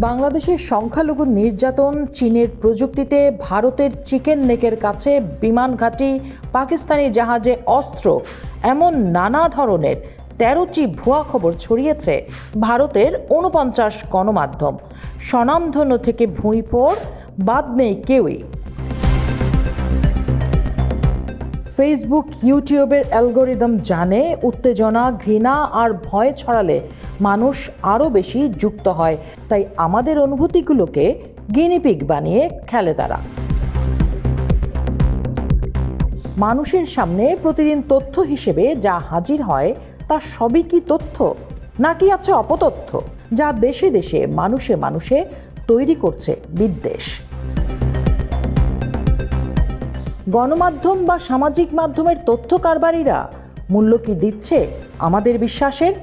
বাংলাদেশের সংখ্যালঘু নির্যাতন চীনের প্রযুক্তিতে ভারতের চিকেন নেকের কাছে বিমান ঘাঁটি, পাকিস্তানি জাহাজে অস্ত্র, এমন নানা ধরনের তেরোটি ভুয়া খবর ছড়িয়েছে ভারতের উনপঞ্চাশ গণমাধ্যম। স্বনামধন্য থেকে ভুঁইপোর বাদ নেই কেউই। ফেসবুক ইউটিউবের অ্যালগোরিদম জানে, উত্তেজনা, ঘৃণা আর ভয় ছড়ালে মানুষ আরও বেশি যুক্ত হয়। তাই আমাদের অনুভূতিগুলোকে গিনিপিগ বানিয়ে খেলে তারা। মানুষের সামনে প্রতিদিন তথ্য হিসেবে যা হাজির হয়, তা সবই কি তথ্য? নাকি আছে অপতথ্য? যা দেশে দেশে মানুষে মানুষে তৈরি করছে বিদ্বেষ। গণমাধ্যম বা সামাজিক মাধ্যমের তথ্য কারবারিরা মূল্য কি দিচ্ছে? আমাদের বিশ্বাসের